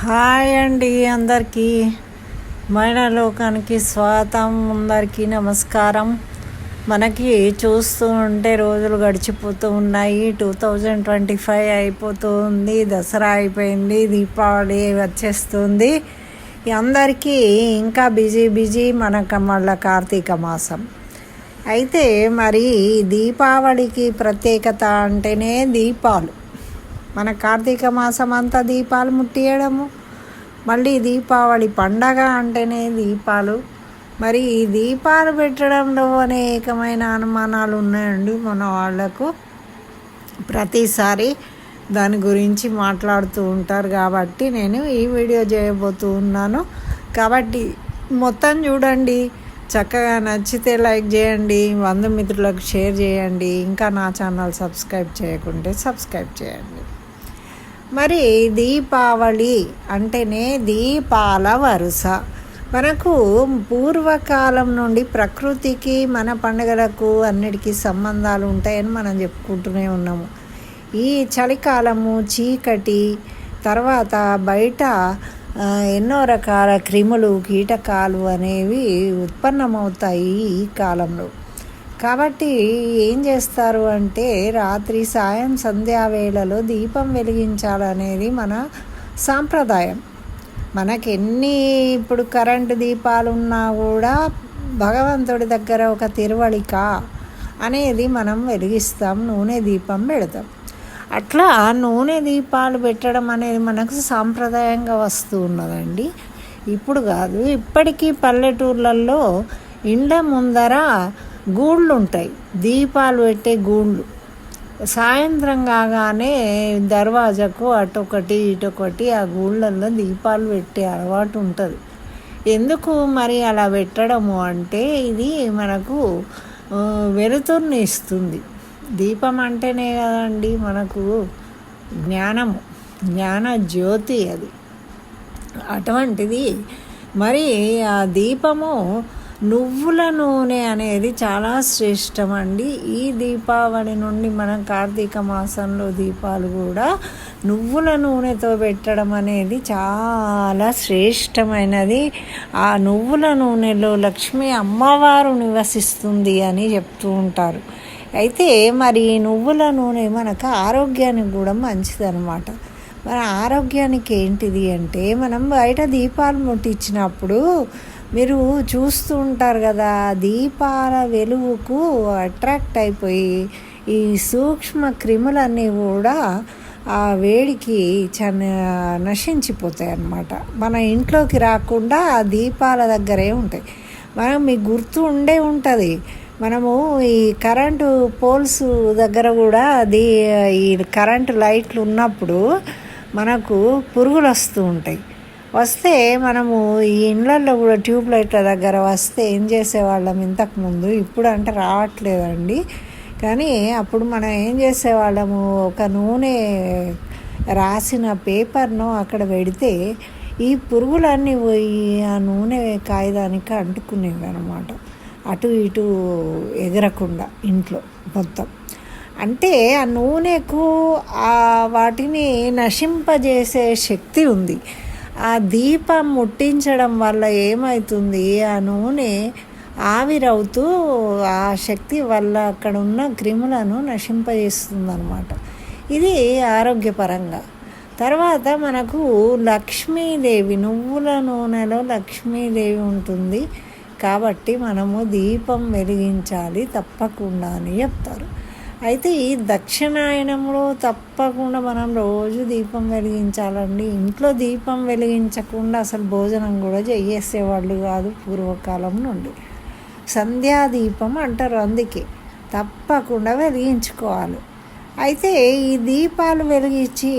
Hi అండి అందరికీ. మైన లోకానికి స్వాగతం అందరికీ నమస్కారం. మనకి చూస్తూ ఉంటే రోజులు గడిచిపోతూ ఉన్నాయి. టూ థౌజండ్ ట్వంటీ ఫైవ్ అయిపోతూ ఉంది దసరా అయిపోయింది దీపావళి వచ్చేస్తుంది. అందరికీ ఇంకా బిజీ బిజీ మనకు మళ్ళీ కార్తీక మాసం. అయితే మరి దీపావళికి ప్రత్యేకత అంటేనే దీపాలు. మన కార్తీక మాసం అంతా దీపాలు ముట్టియడము. మళ్ళీ దీపావళి పండగ అంటేనే దీపాలు. మరి ఈ దీపాలు పెట్టడంలో అనేకమైన అనుమానాలు ఉన్నాయండి మన వాళ్ళకు ప్రతిసారి దాని గురించి మాట్లాడుతూ ఉంటారు కాబట్టి నేను ఈ వీడియో చేయబోతూ ఉన్నాను. కాబట్టి మొత్తం చూడండి. చక్కగా నచ్చితే లైక్ చేయండి. బంధుమిత్రులకు షేర్ చేయండి. ఇంకా నా ఛానల్ సబ్స్క్రైబ్ చేయకుంటే సబ్స్క్రైబ్ చేయండి. మరి దీపావళి అంటేనే దీపాల వరుస. మనకు పూర్వకాలం నుండి ప్రకృతికి మన పండుగలకు అన్నిటికీ సంబంధాలు ఉంటాయని మనం చెప్పుకుంటూనే ఉన్నాము. ఈ చలికాలము చీకటి తర్వాత బయట ఎన్నో రకాల క్రిములు కీటకాలు అనేవి ఉత్పన్నమవుతాయి ఈ కాలంలో. కాబట్టి ఏం చేస్తారు అంటే రాత్రి సాయం సంధ్యావేళలో దీపం వెలిగించాలనేది మన సాంప్రదాయం. మనకి ఎన్ని ఇప్పుడు కరెంటు దీపాలు ఉన్నా కూడా భగవంతుడి దగ్గర ఒక తిరువళిక అనేది మనం వెలిగిస్తాం నూనె దీపం పెడతాం. అట్లా నూనె దీపాలు పెట్టడం అనేది మనకు సాంప్రదాయంగా వస్తూ ఉన్నదండి. ఇప్పుడు కాదు ఇప్పటికీ పల్లెటూర్లలో ఇండ్ల ముందర గూళ్ళు ఉంటాయి దీపాలు పెట్టే గూళ్ళు. సాయంత్రం కాగానే దర్వాజకు అటొకటి ఇటొకటి ఆ గూళ్ళల్లో దీపాలు పెట్టే అలవాటు ఉంటుంది ఎందుకు మరి అలా పెట్టడము అంటే ఇది మనకు వెలుతుర్ని ఇస్తుంది. దీపం అంటేనే కదండి మనకు జ్ఞానము. జ్ఞాన జ్యోతి అది. అటువంటిది. మరి ఆ దీపము నువ్వుల నూనె అనేది చాలా శ్రేష్టమండి. ఈ దీపావళి నుండి మనం కార్తీక మాసంలో దీపాలు కూడా నువ్వుల నూనెతో పెట్టడం అనేది చాలా శ్రేష్టమైనది. ఆ నువ్వుల నూనెలో లక్ష్మి అమ్మవారు నివసిస్తుంది అని చెప్తూ ఉంటారు. అయితే మరి నువ్వుల నూనె మనకు ఆరోగ్యానికి కూడా మంచిదన్నమాట. మన ఆరోగ్యానికి ఏంటిది అంటే మనం బయట దీపాలు ముట్టించినప్పుడు మీరు చూస్తూ ఉంటారు కదా దీపాల వెలుగుకు అట్రాక్ట్ అయిపోయి ఈ సూక్ష్మ క్రిములన్నీ కూడా ఆ వేడికి చన నశించిపోతాయి అన్నమాట. మన ఇంట్లోకి రాకుండా ఆ దీపాల దగ్గరే ఉంటాయి. మనం మీకు గుర్తు ఉండే ఉంటుంది. మనము ఈ కరెంటు పోల్స్ దగ్గర కూడా అది ఈ కరెంటు లైట్లు ఉన్నప్పుడు మనకు పురుగులు వస్తూ ఉంటాయి. వస్తే మనము ఈ ఇండ్లలో కూడా ట్యూబ్ లైట్ల దగ్గర వస్తే ఏం చేసేవాళ్ళం ఇంతకుముందు? ఇప్పుడు అంటే రావట్లేదండి. కానీ అప్పుడు మనం ఏం చేసేవాళ్ళము? ఒక నూనె రాసిన పేపర్ను అక్కడ పెడితే ఈ పురుగులన్నీ పోయి ఆ నూనె కాయదానికి అంటుకునేవి అనమాట అటు ఇటు ఎగరకుండా ఇంట్లో మొత్తం. అంటే ఆ నూనెకు ఆ వాటిని నశింపజేసే శక్తి ఉంది. ఆ దీపం ముట్టించడం వల్ల ఏమవుతుంది ఆ నూనె ఆవిరవుతూ ఆ శక్తి వల్ల అక్కడ ఉన్న క్రిములను నశింపజేస్తుంది అనమాట ఇది ఆరోగ్యపరంగా. తర్వాత మనకు లక్ష్మీదేవి నువ్వుల నూనెలో లక్ష్మీదేవి ఉంటుంది. కాబట్టి మనము దీపం వెలిగించాలి తప్పకుండా అని చెప్తారు. అయితే ఈ దక్షిణాయనంలో తప్పకుండా మనం రోజు దీపం వెలిగించాలండి. ఇంట్లో దీపం వెలిగించకుండా అసలు భోజనం కూడా చేసేవాళ్ళు కాదు పూర్వకాలం నుండి. సంధ్యాదీపం అంటారు అందుకే. తప్పకుండా వెలిగించుకోవాలి. అయితే ఈ దీపాలు వెలిగించి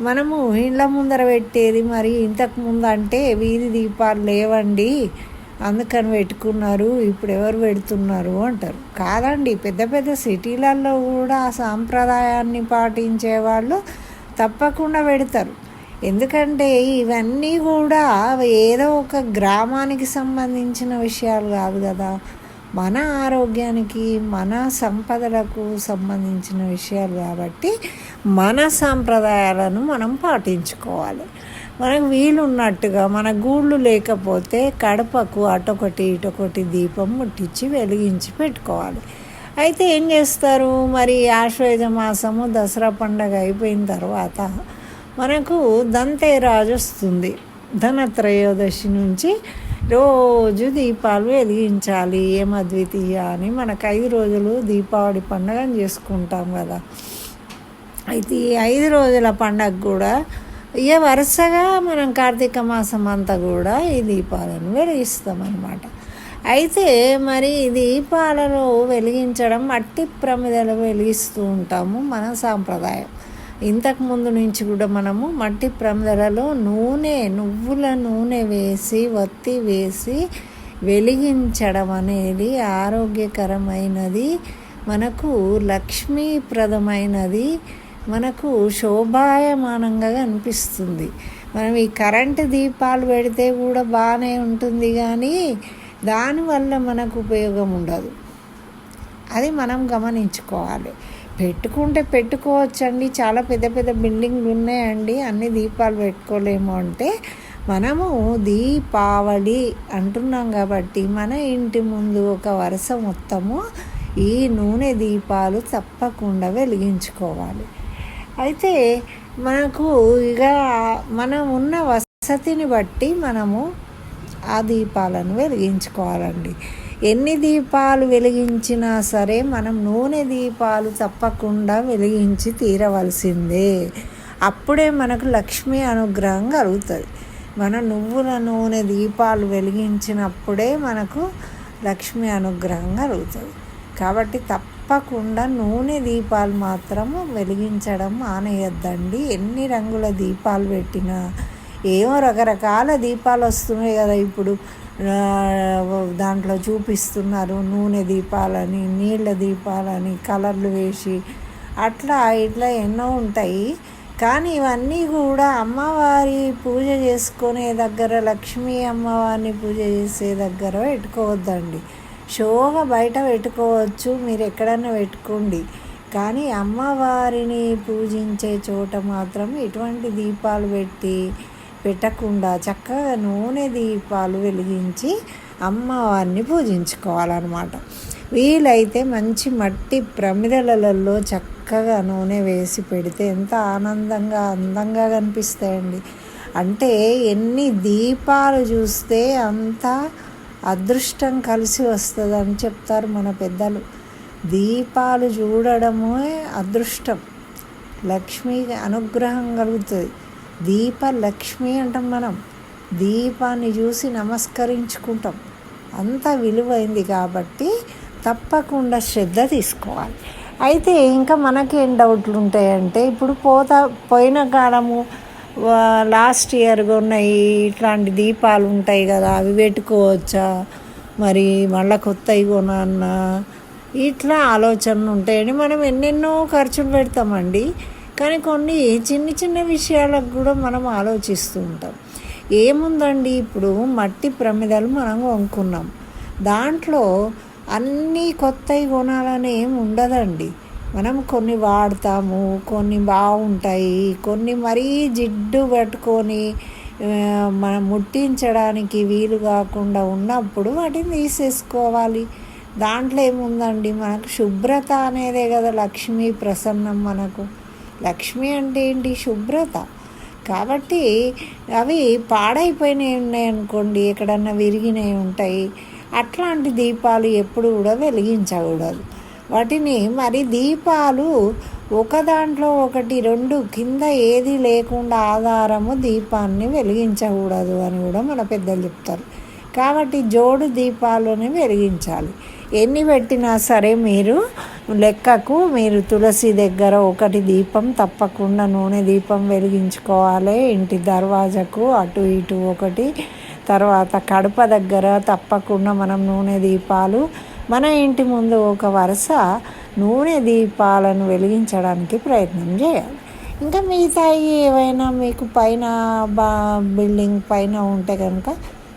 మనము ఇండ్ల ముందర పెట్టేది మరి ఇంతకు ముందు అంటే వీధి దీపాలు లేవండి. అందుకని పెట్టుకున్నారు ఇప్పుడు ఎవరు పెడుతున్నారు అంటారు. కాదండి పెద్ద పెద్ద సిటీలలో కూడా ఆ సాంప్రదాయాన్ని పాటించే వాళ్ళు తప్పకుండా పెడతారు. ఎందుకంటే ఇవన్నీ కూడా ఏదో ఒక గ్రామానికి సంబంధించిన విషయాలు కాదు కదా. మన ఆరోగ్యానికి మన సంపదలకు సంబంధించిన విషయాలు కాబట్టి మన సాంప్రదాయాలను మనం పాటించుకోవాలి. మనకు వీలున్నట్టుగా మన గూళ్ళు లేకపోతే కడపకు అటొకటి ఇటొకటి దీపం ముట్టించి వెలిగించి పెట్టుకోవాలి. అయితే ఏం చేస్తారు? మరి ఆశ్వేజ మాసము దసరా పండగ అయిపోయిన తర్వాత మనకు దంతేరాజు వస్తుంది. ధనత్రయోదశి నుంచి రోజు దీపాలు వెలిగించాలి. ఏమద్వితీయ అని మనకు ఐదు రోజులు దీపావళి పండగని చేసుకుంటాం కదా. అయితే ఈ ఐదు రోజుల పండగ కూడా ఇక వరుసగా మనం కార్తీక మాసం అంతా కూడా ఈ దీపాలను వెలిగిస్తాం అన్నమాట అయితే మరి దీపాలలో వెలిగించడం మట్టి ప్రమిదలు వెలిగిస్తూ ఉంటాము మన సాంప్రదాయం. ఇంతకు ముందు నుంచి కూడా మనము మట్టి ప్రమిదలలో నూనె నువ్వుల నూనె వేసి వత్తి వేసి వెలిగించడం అనేది ఆరోగ్యకరమైనది మనకు లక్ష్మీప్రదమైనది మనకు శోభాయమానంగా అనిపిస్తుంది. మనం ఈ కరెంటు దీపాలు పెడితే కూడా బాగానే ఉంటుంది కానీ దానివల్ల మనకు ఉపయోగం ఉండదు. అది మనం గమనించుకోవాలి. పెట్టుకుంటే పెట్టుకోవచ్చండి. చాలా పెద్ద పెద్ద బిల్డింగ్లు ఉన్నాయండి. అన్ని దీపాలు పెట్టుకోలేము అంటే మనము దీపావళి అంటున్నాం కాబట్టి మన ఇంటి ముందు ఒక వరుస మొత్తము ఈ నూనె దీపాలు తప్పకుండా వెలిగించుకోవాలి. అయితే మనకు ఇక మనం ఉన్న వసతిని బట్టి మనము ఆ దీపాలను వెలిగించుకోవాలండి. ఎన్ని దీపాలు వెలిగించినా సరే మనం నూనె దీపాలు తప్పకుండా వెలిగించి తీరవలసిందే. అప్పుడే మనకు లక్ష్మీ అనుగ్రహం కలుగుతుంది. మన నువ్వుల నూనె దీపాలు వెలిగించినప్పుడే మనకు లక్ష్మీ అనుగ్రహం కలుగుతుంది. కాబట్టి తప్ప తప్పకుండా నూనె దీపాలు మాత్రము వెలిగించడం మానేయద్దండి. ఎన్ని రంగుల దీపాలు పెట్టినా ఏమో రకరకాల దీపాలు వస్తున్నాయి కదా ఇప్పుడు. దాంట్లో చూపిస్తున్నారు నూనె దీపాలని నీళ్ళ దీపాలని కలర్లు వేసి అట్లా ఇట్లా ఎన్నో ఉంటాయి. కానీ ఇవన్నీ కూడా అమ్మవారి పూజ చేసుకునే దగ్గర లక్ష్మీ అమ్మవారిని పూజ చేసే దగ్గర పెట్టుకోవద్దండి. షోగా బయట పెట్టుకోవచ్చు మీరు ఎక్కడన్నా పెట్టుకోండి. కానీ అమ్మవారిని పూజించే చోట మాత్రం ఎటువంటి దీపాలు పెట్టి పెట్టకుండా చక్కగా నూనె దీపాలు వెలిగించి అమ్మవారిని పూజించుకోవాలన్నమాట. వీలైతే మంచి మట్టి ప్రమిదలలో చక్కగా నూనె వేసి పెడితే ఎంత ఆనందంగా అందంగా కనిపిస్తాయండి. అంటే ఎన్ని దీపాలు చూస్తే అంత అదృష్టం కలిసి వస్తుందని చెప్తారు మన పెద్దలు. దీపాలు చూడడమే అదృష్టం. లక్ష్మికి అనుగ్రహం కలుగుతుంది. దీప లక్ష్మి అంటాం మనం. దీపాన్ని చూసి నమస్కరించుకుంటాం. అంత విలువైంది కాబట్టి తప్పకుండా శ్రద్ధ తీసుకోవాలి. అయితే ఇంకా మనకేం డౌట్లు ఉంటాయంటే ఇప్పుడు పోతా పోయిన కాలము లాస్ట్ ఇయర్ ఉన్నాయి ఇట్లాంటి దీపాలు ఉంటాయి కదా అవి పెట్టుకోవచ్చా? మరి మళ్ళీ కొత్తవి కొనన్నా ఇట్లా ఆలోచనలు ఉంటాయని మనం ఎన్నెన్నో ఖర్చులు పెడతామండి. కానీ కొన్ని చిన్న చిన్న విషయాలకు కూడా మనం ఆలోచిస్తూ ఉంటాం. ఏముందండి ఇప్పుడు మట్టి ప్రమిదలు మనం కొనుక్కున్నాం. దాంట్లో అన్నీ కొత్తవి కొనాలని ఏమి ఉండదండి. మనం కొన్ని వాడతాము కొన్ని బాగుంటాయి కొన్ని మరీ జిడ్డు పట్టుకొని మనం ముట్టించడానికి వీలు కాకుండా ఉన్నప్పుడు వాటిని తీసేసుకోవాలి. దాంట్లో ఏముందండి? మనకు శుభ్రత అనేదే కదా లక్ష్మీ ప్రసన్నం మనకు. లక్ష్మి అంటే ఏంటి? శుభ్రత. కాబట్టి అవి పాడైపోయినవి ఉన్నాయి అనుకోండి ఎక్కడన్నా విరిగినవి ఉంటాయి. అట్లాంటి దీపాలు ఎప్పుడు కూడా వెలిగించకూడదు. వాటిని మరి దీపాలు ఒక దాంట్లో ఒకటి రెండు కింద ఏది లేకుండా ఆధారము దీపాన్ని వెలిగించకూడదు అని కూడా మన పెద్దలు చెప్తారు. కాబట్టి జోడు దీపాలని వెలిగించాలి. ఎన్ని పెట్టినా సరే మీరు లెక్కకు మీరు తులసి దగ్గర ఒకటి దీపం తప్పకుండా నూనె దీపం వెలిగించుకోవాలి. ఇంటి దర్వాజకు అటు ఇటు ఒకటి. తర్వాత కడప దగ్గర తప్పకుండా మనం నూనె దీపాలు మన ఇంటి ముందు ఒక వరుస నూనె దీపాలను వెలిగించడానికి ప్రయత్నం చేయాలి. ఇంకా మిగతాయి ఏవైనా మీకు పైన బా బిల్డింగ్ పైన ఉంటే కనుక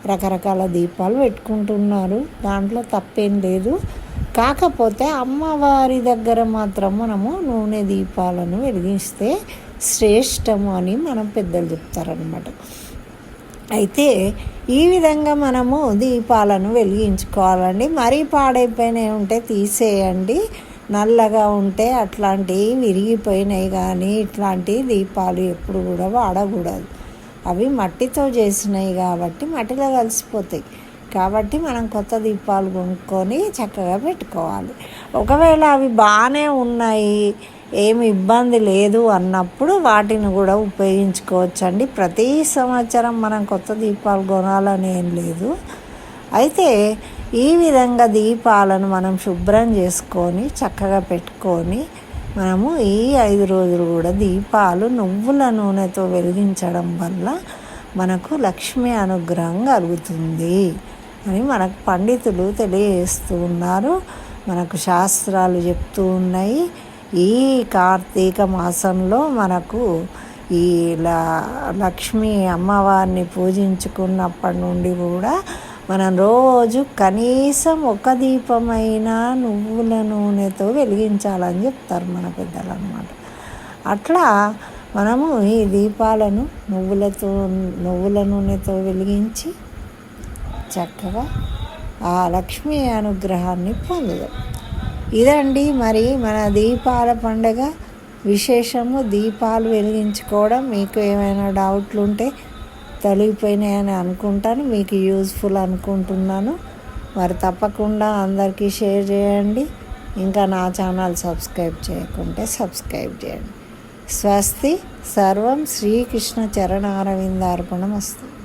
రకరకాల దీపాలు పెట్టుకుంటున్నారు. దాంట్లో తప్పేం లేదు. కాకపోతే అమ్మవారి దగ్గర మాత్రం మనము నూనె దీపాలను వెలిగిస్తే శ్రేష్టము అని మనం పెద్దలు చెప్తారనమాట అయితే ఈ విధంగా మనము దీపాలను వెలిగించుకోవాలండి. మరీ పాడైపోయినవి ఉంటే తీసేయండి. నల్లగా ఉంటే అట్లాంటివి విరిగిపోయినాయి కానీ ఇట్లాంటి దీపాలు ఎప్పుడు కూడా వాడకూడదు. అవి మట్టితో చేసినాయి కాబట్టి మట్టిలో కలిసిపోతాయి. కాబట్టి మనం కొత్త దీపాలు కొనుక్కొని చక్కగా పెట్టుకోవాలి. ఒకవేళ అవి బాగానే ఉన్నాయి ఏమి ఇబ్బంది లేదు అన్నప్పుడు వాటిని కూడా ఉపయోగించుకోవచ్చండి. ప్రతి సంవత్సరం మనం కొత్త దీపాలు కొనాలని ఏం లేదు. అయితే ఈ విధంగా దీపాలను మనం శుభ్రం చేసుకొని చక్కగా పెట్టుకొని మనము ఈ ఐదు రోజులు కూడా దీపాలు నువ్వుల నూనెతో వెలిగించడం వల్ల మనకు లక్ష్మీ అనుగ్రహం కలుగుతుంది అని మనకు పండితులు తెలియజేస్తూ ఉన్నారు. మనకు శాస్త్రాలు చెప్తూ ఉన్నాయి. ఈ కార్తీక మాసంలో మనకు ఈ లక్ష్మీ అమ్మవారిని పూజించుకున్నప్పటి నుండి కూడా మనం రోజు కనీసం ఒక దీపమైనా నువ్వుల నూనెతో వెలిగించాలని చెప్తారు మన పెద్దలు అనమాట అట్లా మనము ఈ దీపాలను నువ్వులతో నువ్వుల నూనెతో వెలిగించి చక్కగా ఆ లక్ష్మీ అనుగ్రహాన్ని పొందుదాం. ఇదండి మరి మన దీపాల పండగ విశేషము. దీపాలు వెలిగించుకోవడం మీకు ఏమైనా డౌట్లు ఉంటే తొలగిపోయినాయని అనుకుంటాను. మీకు యూజ్ఫుల్ అనుకుంటున్నాను. మరి తప్పకుండా అందరికీ షేర్ చేయండి. ఇంకా నా ఛానల్ సబ్స్క్రైబ్ చేయకుంటే సబ్స్క్రైబ్ చేయండి. స్వస్తి. సర్వం శ్రీకృష్ణ చరణ అరవిందార్పణం వస్తుంది